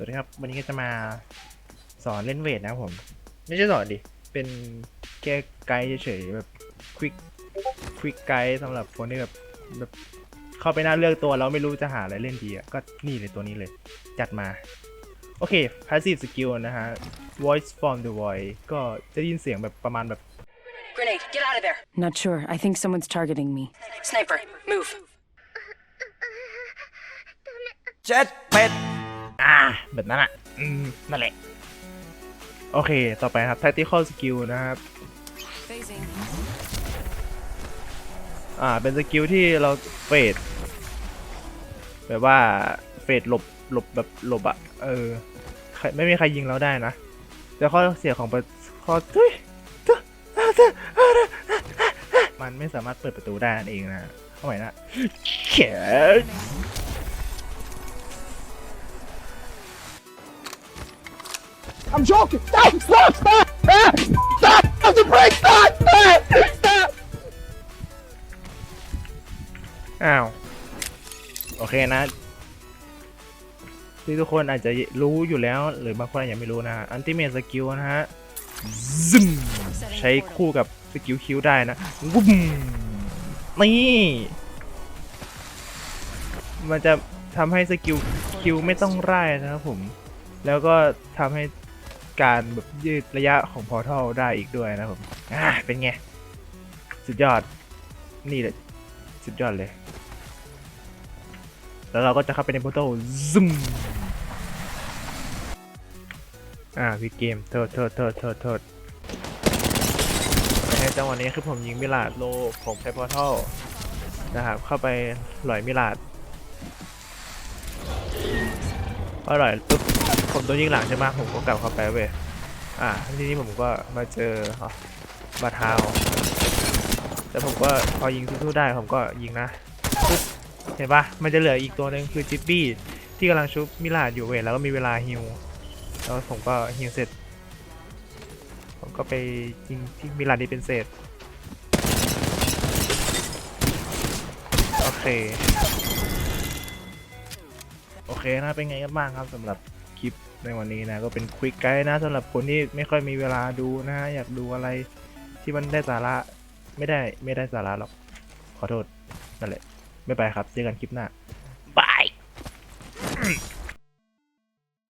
วัสดีครับ วันนี้ก็จะมาสอนเล่นเวทนะครับผม ไม่ใช่สอนดิ เป็นแค่ไกด์เฉยๆแบบควิกควิกไกด์สำหรับคนที่แบบแบบเข้าไปหน้าเลือกตัวแล้วไม่รู้จะหาอะไรเล่นดีอะก็นี่เลยตัวนี้เลย จัดมา โอเค passive skill นะฮะ voice from the void ก็จะได้ยินเสียงแบบประมาณแบบ Grenade, get out of there. Not sure. I think someone's targeting me. Sniper, move. เจ็ดเป็ด อ่า แบบนั้นอะ อืม นั่นแหละ โอเค ต่อไปครับ tactical skill นะครับ อ่า เป็นสกิลที่เราเฟดแบบว่าเฟดหลบ หลบแบบหลบอะเออ ไม่มีใครยิงเราได้นะ แต่ข้อเสียของประข้อทุยทุยมันไม่สามารถเปิดประตูได้นั่นเองนะ เข้าใหม่นะเขียน I'm joking. Stop! Stop! Stop! Stop! Stop! Stop the break! Stop! Stop! Stop! อ้าว โอเคนะ ที่ทุกคนอาจจะรู้อยู่แล้ว หรือบางคนอาจจะไม่รู้นะอันติเม e สกิลนะฮะซึมใช้คู่กับสกิลคิวได้นะวุ้มนี่มันจะทำให้สกิลคิวไม่ต้องไล่นะครับผม แล้วก็ทำให้ การแบบยืดระยะของพอร์ทัลได้อีกด้วยนะครับผม อ่า เป็นไง สุดยอด นี่แหละสุดยอดเลย แล้วเราก็จะเข้าไปในโปรโตซึมอ่าพี่เกม โทษโทษโทษโทษโทษในจังหวะนี้คือผมยิงมิลาดโล ผมใช้พอร์ทัลนะครับ เข้าไปหลอยมิลาดพอหลอยปุ๊บ ผมโดนยิงหลังใช่ไหมผมก็กลับเข้าไปเว้ยอ่าทีนี้ผมก็มาเจออ๋อบาทาวแต่ผมก็พอยิงสู้ๆได้ผมก็ยิงนะเห็นปะมันจะเหลืออีกตัวหนึ่งคือจิบบี้ที่กำลังชุบมิลาดอยู่เว้ยแล้วก็มีเวลาฮิวแล้วผมก็ฮิวเสร็จ ผมก็ไปยิงที่มิลาดนี่เป็นเศษโอเค โอเคนะเป็นไงกันบ้างครับสำหรับ คลิปในวันนี้นะ ก็เป็นควิกไกด์นะสำหรับคนที่ไม่ค่อยมีเวลาดูนะฮะอยากดูอะไรที่มันได้สาระไม่ได้ไม่ได้สาระหรอก ขอโทษ นั่นแหละ ไม่ไปครับ เจอกันคลิปหน้าบาย